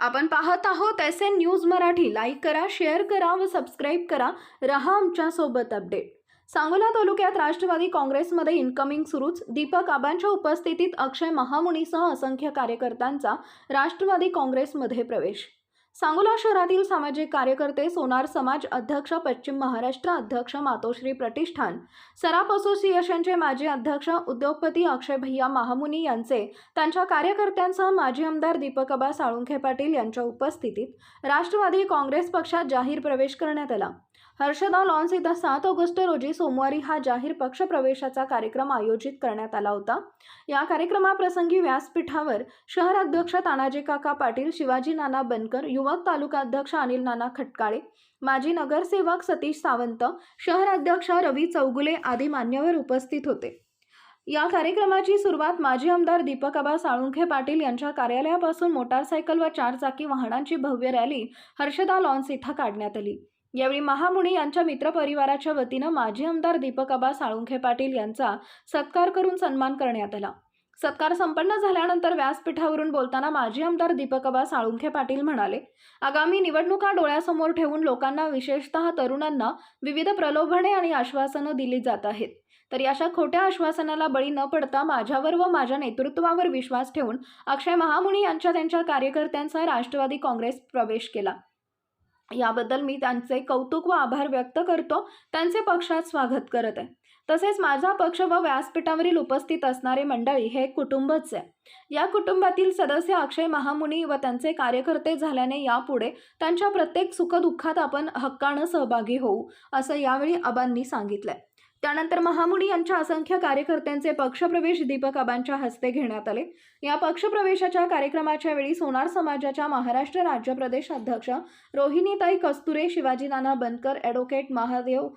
आपण पाहत आहोत S N news Marathi. Like करा शेअर करा व सबस्क्राईब करा. रहा आमच्यासोबत अपडेट सांगोला तालुक्यात राष्ट्रवादी काँग्रेसमध्ये इन्कमिंग सुरूच. दीपक आबांच्या उपस्थितीत अक्षय महामुनीसह असंख्य कार्यकर्त्यांचा राष्ट्रवादी काँग्रेसमध्ये प्रवेश. सांगोला शहरातील सामाजिक कार्यकर्ते सोनार समाज अध्यक्ष पश्चिम महाराष्ट्र अध्यक्ष मातोश्री प्रतिष्ठान सराफ असोसिएशनचे माजी अध्यक्ष उद्योगपती अक्षय भैया महामुनी यांचे त्यांच्या कार्यकर्त्यांसह माजी आमदार दीपकबा साळुंखे पाटील यांच्या उपस्थितीत राष्ट्रवादी काँग्रेस पक्षात जाहीर प्रवेश करण्यात आला. हर्षदा लॉन्स इथं सात ऑगस्ट रोजी सोमवारी हा जाहीर पक्ष प्रवेशाचा कार्यक्रम आयोजित करण्यात आला होता. या कार्यक्रमाप्रसंगी व्यासपीठावर शहर अध्यक्ष तानाजी काका पाटील शिवाजी नाना बनकर युवक तालुका अध्यक्ष अनिल नाना खटकाळे माजी नगरसेवक सतीश सावंत शहर अध्यक्ष रवी चौगुले आदी मान्यवर उपस्थित होते. या कार्यक्रमाची सुरुवात माजी आमदार दीपकबा साळुंखे पाटील यांच्या कार्यालयापासून मोटारसायकल व चारचाकी वाहनांची भव्य रॅली हर्षदा लॉन्स इथं काढण्यात आली. यावेळी महामुनी यांच्या मित्रपरिवाराच्या वतीनं माजी आमदार दीपकबा साळुंखे पाटील यांचा सत्कार करून सन्मान करण्यात आला. सत्कार संपन्न झाल्यानंतर व्यासपीठावरून बोलताना माजी आमदार दीपकबा साळुंखे पाटील म्हणाले आगामी निवडणुका डोळ्यासमोर ठेवून लोकांना विशेषतः तरुणांना विविध प्रलोभने आणि आश्वासनं दिली जात आहेत. तर अशा खोट्या आश्वासनाला बळी न पडता माझ्यावर व माझ्या नेतृत्वावर विश्वास ठेवून अक्षय महामुनी यांच्या त्यांच्या कार्यकर्त्यांचा राष्ट्रवादी काँग्रेस प्रवेश केला. याबद्दल मी त्यांचे कौतुक व आभार व्यक्त करतो. त्यांचे पक्षात स्वागत करत आहे. तसेच माझा पक्ष व व्यासपीठावरील उपस्थित असणारे मंडळी हे कुटुंबच आहे. या कुटुंबातील सदस्य अक्षय महामुनी व त्यांचे कार्यकर्ते झाल्याने यापुढे त्यांच्या प्रत्येक सुखदुःखात आपण हक्कानं सहभागी होऊ असं यावेळी आबांनी सांगितलंय. त्यानंतर महामुनी यांच्या असंख्य कार्यकर्त्यांचे पक्षप्रवेश दीपक आबांच्या हस्ते घेण्यात आले. या पक्षप्रवेशाच्या कार्यक्रमाच्या वेळी सोनार समाजाच्या महाराष्ट्र राज्य प्रदेश अध्यक्ष रोहिणीताई कस्तुरे शिवाजी नाना बनकर ॲडव्होकेट महादेव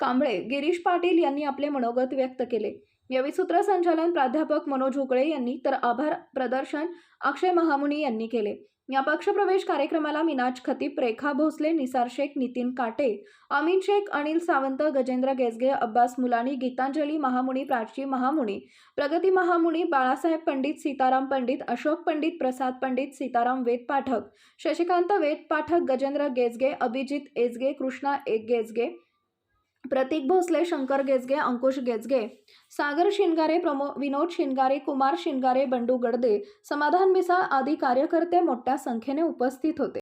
कांबळे गिरीश पाटील यांनी आपले मनोगत व्यक्त केले. यावेळी सूत्रसंचालन प्राध्यापक मनोज उकळे यांनी तर आभार प्रदर्शन अक्षय महामुनी यांनी केले. या पक्षप्रवेश कार्यक्रमाला मिनाज खतीब रेखा भोसले निसार शेख नितीन काटे अमीन शेख अनिल सावंत गजेंद्र गेजगे अब्बास मुलानी गीतांजली महामुनी प्राची महामुनी प्रगती महामुनी बाळासाहेब पंडित सीताराम पंडित अशोक पंडित प्रसाद पंडित सीताराम वेद पाठक शशिकांत वेद पाठक गजेंद्र गेजगे अभिजित एजगे कृष्णा एक गेजगे प्रतीक भोसले शंकर गेजगे अंकुश गेजगे सागर शिनगारे प्रमो विनोद शिनगारे कुमार शिनगारे बंडू गडदे समाधान मिसाळ आदी कार्यकर्ते मोठ्या संख्येने उपस्थित होते.